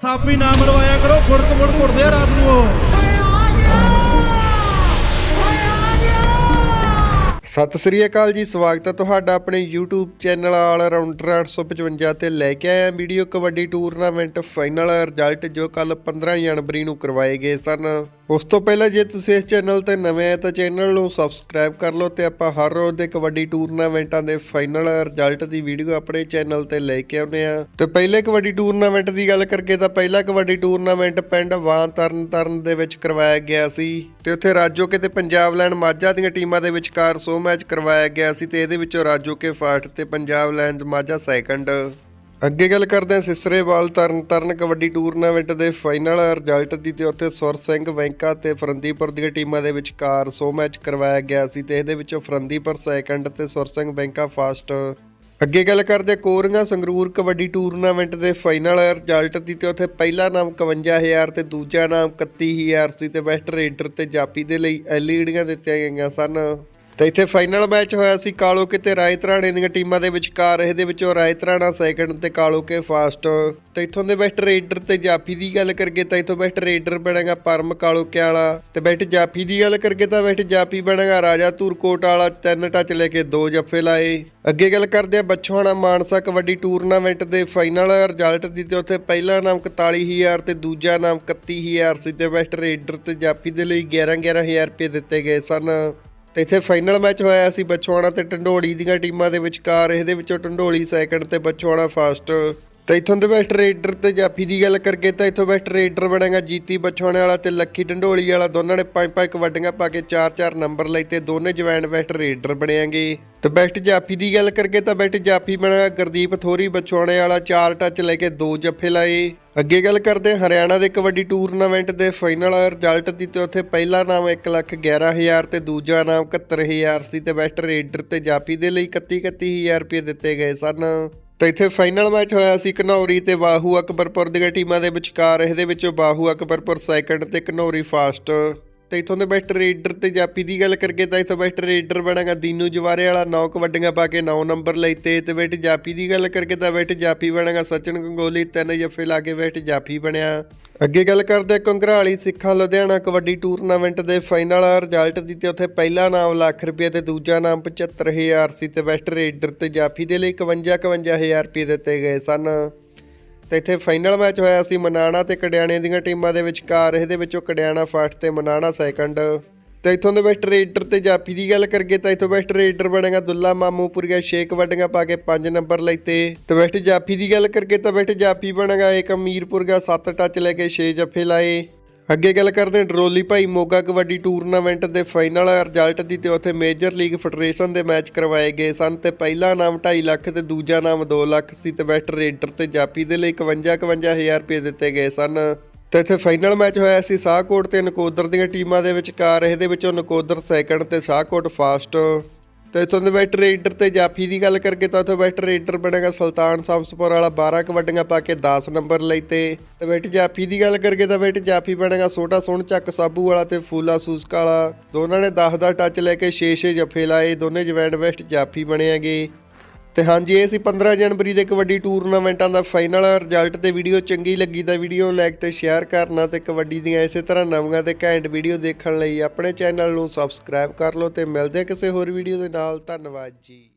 ਥਾਪੀ ਨਾ ਮਰਵਾਇਆ ਕਰੋ ਫੁੜਕ ਮੁੜ ਘੁੱਟਦੇ ਆ ਰਾਤ ਨੂੰ ਉਹ। ਸਤਿ ਸ੍ਰੀ ਅਕਾਲ ਜੀ, ਸਵਾਗਤ ਹੈ ਤੁਹਾਡਾ ਆਪਣੇ YouTube ਚੈਨਲ ਆਲ ਰਾਉਂਡਰ 855 ਤੇ ਲੈ ਕੇ ਆਇਆ video kabaddi tournament final result ਜੋ ਕੱਲ 15 ਜਨਵਰੀ ਨੂੰ ਕਰਵਾਏ ਗਏ ਸਨ। ਉਸ ਤੋਂ ਪਹਿਲਾਂ ਜੇ ਤੁਸੀਂ ਇਸ ਚੈਨਲ ਤੇ ਨਵੇਂ ਆਏ ਤਾਂ ਚੈਨਲ ਨੂੰ ਸਬਸਕ੍ਰਾਈਬ ਕਰ ਲਓ ਤੇ ਆਪਾਂ ਹਰ ਰੋਜ਼ ਦੇ ਕਬੱਡੀ ਟੂਰਨਾਮੈਂਟਾਂ ਦੇ ਫਾਈਨਲ ਰਿਜ਼ਲਟ ਦੀ ਵੀਡੀਓ ਆਪਣੇ ਚੈਨਲ ਤੇ ਲੈ ਕੇ ਆਉਂਦੇ ਆ ਤੇ ਪਹਿਲੇ ਕਬੱਡੀ ਟੂਰਨਾਮੈਂਟ ਦੀ ਗੱਲ ਕਰਕੇ ਤਾਂ ਪਹਿਲਾ ਕਬੱਡੀ ਟੂਰਨਾਮੈਂਟ ਪਿੰਡ ਵਾਂ ਤਰਨ ਤਰਨ ਦੇ ਵਿੱਚ ਕਰਵਾਇਆ ਗਿਆ ਸੀ। ਤੇ ਉੱਥੇ ਰਾਜੋਕੇ ਤੇ ਪੰਜਾਬ ਲੈਂਡ ਮਾਝਾ ਦੀਆਂ ਟੀਮਾਂ ਦੇ ਵਿਚਕਾਰ ਸੋ ਮੈਚ ਕਰਵਾਇਆ ਗਿਆ ਸੀ ਤੇ ਇਹਦੇ ਵਿੱਚੋਂ ਰਾਜੋਕੇ ਫਸਟ ਤੇ ਪੰਜਾਬ ਲੈਂਡਸ ਮਾਝਾ ਸੈਕੰਡ ਅੱਗੇ ਗੱਲ ਕਰਦੇ ਹਾਂ ਸਿਸਰੇਵਾਲ ਤਰਨ ਤਰਨ ਕਬੱਡੀ ਟੂਰਨਾਮੈਂਟ ਦੇ ਫਾਈਨਲ ਰਿਜ਼ਲਟ ਦੀ ਤੇ ਉੱਥੇ ਸੁਰ ਸਿੰਘ ਵੈਂਕਾ ਤੇ ਫਰੰਦੀਪੁਰ ਦੀਆਂ ਟੀਮਾਂ ਦੇ ਵਿਚਕਾਰ ਸੋ ਮੈਚ ਕਰਵਾਇਆ ਗਿਆ ਸੀ ਤੇ ਇਹਦੇ ਵਿੱਚੋਂ ਫਰੰਦੀਪੁਰ ਸੈਕੰਡ ਤੇ ਸੁਰ ਸਿੰਘ ਵੈਂਕਾ ਫਾਸਟ। ਅੱਗੇ ਗੱਲ ਕਰਦੇ ਹਾਂ ਕੋਰੀਆਂ ਸੰਗਰੂਰ ਕਬੱਡੀ ਟੂਰਨਾਮੈਂਟ ਦੇ ਫਾਈਨਲ ਰਿਜ਼ਲਟ ਦੀ ਤੇ ਉੱਥੇ ਪਹਿਲਾ ਨਾਮ 51000 ਤੇ ਦੂਜਾ ਨਾਮ 31000 ਸੀ ਤੇ ਵੈਸਟ ਰੇਡਰ ਤੇ ਜਾਪੀ ਦੇ ਲਈ ਐਲਈਡੀਆਂ ਦਿੱਤੀਆਂ ਗਈਆਂ ਸਨ। ਤੇ ਇੱਥੇ ਫਾਈਨਲ ਮੈਚ ਹੋਇਆ ਸੀ ਕਾਲੋਕੇ ਤੇ ਰਾਇਤਰਾਣੇ ਦੀਆਂ ਟੀਮਾਂ ਦੇ ਵਿਚਕਾਰ। ਇਹਦੇ ਵਿੱਚੋਂ ਰਾਇਤਰਾਣਾ ਸੈਕੰਡ ਤੇ ਕਾਲੋਕੇ ਫਾਸਟ ਤੇ ਇੱਥੋਂ ਦੇ ਬੈਸਟ ਰੇਡਰ ਤੇ ਜਾਫੀ ਦੀ ਗੱਲ ਕਰਕੇ ਤਾਂ ਇੱਥੋਂ ਬੈਸਟ ਰੇਡਰ ਬਣੇਗਾ ਪਰਮ ਕਾਲੋਕੇ ਵਾਲਾ। ਤੇ ਬੈਸਟ ਜਾਫੀ ਦੀ ਗੱਲ ਕਰਕੇ ਤਾਂ ਬੈਸਟ ਜਾਫੀ ਬਣੇਗਾ ਰਾਜਾ ਧੂਰਕੋਟ ਵਾਲਾ, ਤਿੰਨ ਟੱਚ ਲੈ ਕੇ ਦੋ ਜੱਫੇ ਲਾਏ। ਅੱਗੇ ਗੱਲ ਕਰਦੇ ਆ ਬੱਚੋਆਣਾ ਮਾਨਸਾ ਕਬੱਡੀ ਟੂਰਨਾਮੈਂਟ ਦੇ ਫਾਈਨਲ ਰਿਜ਼ਲਟ ਦੀ ਤੇ ਉੱਥੇ ਪਹਿਲਾ ਨਾਮ 41000 ਤੇ ਦੂਜਾ ਨਾਮ 31000 ਸੀ ਤੇ ਬੈਸਟ ਰੇਡਰ ਤੇ ਜਾਫੀ ਦੇ ਲਈ 11 11000 ਰੁਪਏ ਦਿੱਤੇ ਗਏ ਸਨ। ਤੇ ਇੱਥੇ ਫਾਈਨਲ ਮੈਚ ਹੋਇਆ ਸੀ ਬਚਵਾਣਾ ਤੇ ਢੰਡੋਲੀ ਦੀਆਂ ਟੀਮਾਂ ਦੇ ਵਿਚਕਾਰ। ਇਹਦੇ ਵਿੱਚੋਂ ਢੰਡੋਲੀ ਸੈਕੰਡ ਤੇ ਬਚਵਾਣਾ ਫਸਟ ਤੇ ਇਥੋਂ ਦੇ ਬੈਸਟ ਰੇਡਰ ਤੇ ਜਾਫੀ ਦੀ ਗੱਲ ਕਰਕੇ ਤਾਂ ਇਥੋਂ ਬੈਸਟ ਰੇਡਰ ਬਣੇਗਾ ਜੀਤੀ ਬਚਵਾਣੇ ਵਾਲਾ ਤੇ ਲੱਖੀ ਢੰਡੋਲੀ ਵਾਲਾ। ਦੋਨਾਂ ਨੇ ਪੰਜ ਪੰਜ ਕਬੱਡੀਆਂ ਪਾ ਕੇ 4-4 ਨੰਬਰ ਲਏ ਤੇ ਦੋਨੇ ਜਵੈਨ ਬੈਸਟ ਰੇਡਰ ਬਣਿਆਂਗੇ ਤੇ ਬੈਸਟ ਜਾਫੀ ਦੀ ਗੱਲ ਕਰਕੇ ਤਾਂ ਬੈਸਟ ਜਾਫੀ ਬਣਿਆ ਗੁਰਦੀਪ ਥੋਰੀ ਬਚਵਾਣੇ ਵਾਲਾ। ਚਾਰ ਟੱਚ ਲੈ ਕੇ ਦੋ ਜੱਫੇ ਲਾਏ। ਅੱਗੇ ਗੱਲ ਕਰਦੇ ਹਾਂ, ਹਰਿਆਣਾ ਦੇ ਕਬੱਡੀ ਟੂਰਨਾਮੈਂਟ ਦੇ ਫਾਈਨਲ ਰਿਜ਼ਲਟ ਦੀ ਤੇ ਉੱਥੇ ਪਹਿਲਾ ਨਾਮ 111000 ਤੇ ਦੂਜਾ ਨਾਮ 71000 ਸੀ ਤੇ ਬੈਸਟ ਰੇਡਰ ਤੇ ਜਾਫੀ ਦੇ ਲਈ 31 31000 ਰੁਪਏ ਦਿੱਤੇ ਗਏ ਸਨ। ਤੇ ਇੱਥੇ ਫਾਈਨਲ ਮੈਚ ਹੋਇਆ ਸੀ ਘਨੌਰੀ ਤੇ ਬਾਹੂ ਅਕਬਰਪੁਰ ਦੀਆਂ ਟੀਮਾਂ ਦੇ ਵਿਚਕਾਰ, ਇਹਦੇ ਵਿੱਚੋਂ ਬਾਹੂ ਅਕਬਰਪੁਰ ਸੈਕੰਡ ਤੇ ਘਨੌਰੀ ਫਾਸਟ। ਤੇ ਇਥੋਂ ਦੇ ਬੈਸਟ ਰੇਡਰ ਤੇ ਜਾਪੀ ਦੀ ਗੱਲ ਕਰਕੇ ਤਾਂ ਇਥੋਂ ਬੈਸਟ ਰੇਡਰ ਬਣਾਗਾ ਦੀਨੂ ਜਵਾਰੇ ਵਾਲਾ 9 ਕਬੱਡੀਆਂ ਪਾ ਕੇ 9 ਨੰਬਰ ਲਈ ਤੇ ਤੇ ਬੈਸਟ ਜਾਪੀ ਦੀ ਗੱਲ ਕਰਕੇ ਤਾਂ ਬੈਸਟ ਜਾਪੀ ਬਣਾਗਾ ਸਚਨ ਗੰਗੋਲੀ, ਤਿੰਨ ਜੱਫੇ ਲਾ ਕੇ ਬੈਸਟ ਜਾਪੀ ਬਣਿਆ। ਅੱਗੇ ਗੱਲ ਕਰਦੇ ਹਾਂ ਕੰਗਰਾਲੀ ਸਿੱਖਾਂ ਲੁਧਿਆਣਾ ਕਬੱਡੀ ਟੂਰਨਾਮੈਂਟ ਦੇ ਫਾਈਨਲ ਰਿਜ਼ਲਟ ਦੀ ਤੇ ਉੱਥੇ ਪਹਿਲਾ ਨਾਮ ਲੱਖ ਰੁਪਏ ਤੇ ਦੂਜਾ ਨਾਮ 75000 ਸੀ ਤੇ ਬੈਸਟ ਰੇਡਰ ਤੇ ਜਾਫੀ ਦੇ ਲਈ 51 51000 ਰੁਪਏ ਦਿੱਤੇ ਗਏ ਸਨ। ਤੇ ਇੱਥੇ ਫਾਈਨਲ ਮੈਚ ਹੋਇਆ ਸੀ ਮਨਾਣਾ ਤੇ ਕੜਿਆਣੇ ਦੀਆਂ ਟੀਮਾਂ ਦੇ ਵਿਚਕਾਰ। ਇਹਦੇ ਵਿੱਚੋਂ ਕੜਿਆਣਾ ਫਸਟ ਤੇ ਮਨਾਣਾ ਸੈਕੰਡ। ਤੇ ਇਥੋਂ ਦੇ ਬੈਸਟ ਰੇਡਰ ਤੇ ਜਾਫੀ ਦੀ ਗੱਲ ਕਰਗੇ ਤਾਂ ਇਥੋਂ ਬੈਸਟ ਰੇਡਰ ਬਣੇਗਾ ਦੁੱਲਾ ਮਾਮੂਪੁਰੀਆ ਛੇ ਕਬੱਡੀਆਂ ਪਾ ਕੇ 5 ਨੰਬਰ ਲੈਤੇ ਤੇ। ਤੇ ਬੈਸਟ ਜਾਫੀ ਦੀ ਗੱਲ ਕਰਗੇ ਤਾਂ ਬੈਸਟ ਜਾਫੀ ਬਣੇਗਾ ਇੱਕ ਅਮੀਰਪੁਰ ਗਿਆ 7 ਟੱਚ ਲੈ ਕੇ 6 ਜੱਫੇ ਲਾਏ। ਅੱਗੇ ਗੱਲ ਕਰਦੇ ਹਾਂ, ਡਰੋਲੀ ਭਾਈ ਮੋਗਾ ਕਬੱਡੀ ਟੂਰਨਾਮੈਂਟ ਦੇ ਫਾਈਨਲ ਰਿਜ਼ਲਟ ਦੀ ਤੇ ਉੱਥੇ ਮੇਜਰ ਲੀਗ ਫੈਡਰੇਸ਼ਨ ਦੇ ਮੈਚ ਕਰਵਾਏ ਗਏ ਸਨ ਤੇ ਪਹਿਲਾ ਨਾਮ 2.5 ਲੱਖ ਤੇ ਦੂਜਾ ਨਾਮ 2 ਲੱਖ ਸੀ ਤੇ ਬੈਸਟ ਰੇਡਰ ਤੇ ਜਾਪੀ ਦੇ ਲਈ 51 51000 ਰੁਪਏ ਦਿੱਤੇ ਗਏ ਸਨ। ਤੇ ਇੱਥੇ ਫਾਈਨਲ ਮੈਚ ਹੋਇਆ ਸੀ ਸਾਹਕੋਟ ਤੇ ਨਕੋਦਰ ਦੀਆਂ ਟੀਮਾਂ ਦੇ ਵਿਚਕਾਰ, ਇਹਦੇ ਵਿੱਚੋਂ ਨਕੋਦਰ ਸੈਕੰਡ ਤੇ ਸਾਹਕੋਟ ਫਾਸਟ। ਤੇ ਇਥੋਂ ਦੇ ਬੈਸਟ ਰੇਡਰ ਤੇ ਜਾਫੀ ਦੀ ਗੱਲ ਕਰਕੇ ਤਾਂ ਉੱਥੇ ਬੈਸਟ ਰੇਡਰ ਬਣੇਗਾ ਸੁਲਤਾਨ ਸਾਮਸਪੁਰ ਵਾਲਾ 12 ਕਬੱਡੀਆਂ ਪਾ ਕੇ 10 ਨੰਬਰ ਲਈ ਤੇ ਤੇ ਬੈਸਟ ਜਾਫੀ ਦੀ ਗੱਲ ਕਰਕੇ ਤਾਂ ਬੈਸਟ ਜਾਫੀ ਬਣੇਗਾ ਛੋਟਾ ਸੋਹਣ ਚੱਕ ਸਾਬੂ ਵਾਲਾ ਤੇ ਫੂਲਾ ਸੂਸਕਾ ਵਾਲਾ। ਦੋਨਾਂ ਨੇ 10 ਦਾ ਟੱਚ ਲੈ ਕੇ 6-6 ਜੱਫੇ ਲਾਏ, ਦੋਨੇ ਜਵੈਂਡ ਵੈਸਟ ਜਾਫੀ ਬਣੇ ਹੈਗੇ। ਤੇ ਹਾਂਜੀ, ਇਹ ਸੀ 15 ਜਨਵਰੀ ਦੇ ਕਬੱਡੀ ਟੂਰਨਾਮੈਂਟਾਂ ਦਾ ਫਾਈਨਲ ਰਿਜ਼ਲਟ ਤੇ ਵੀਡੀਓ ਚੰਗੀ ਲੱਗੀ ਤਾਂ ਵੀਡੀਓ ਲਾਈਕ ਤੇ ਸ਼ੇਅਰ ਕਰਨਾ ਤੇ ਕਬੱਡੀ ਦੀਆਂ ਇਸੇ ਤਰ੍ਹਾਂ ਨਵੀਆਂ ਤੇ ਘੈਂਟ ਵੀਡੀਓ ਦੇਖਣ ਲਈ ਆਪਣੇ ਚੈਨਲ ਨੂੰ ਸਬਸਕ੍ਰਾਈਬ ਕਰ ਲਓ ਤੇ ਮਿਲਦੇ ਹਾਂ ਕਿਸੇ ਹੋਰ ਵੀਡੀਓ ਦੇ ਨਾਲ। ਧੰਨਵਾਦ ਜੀ।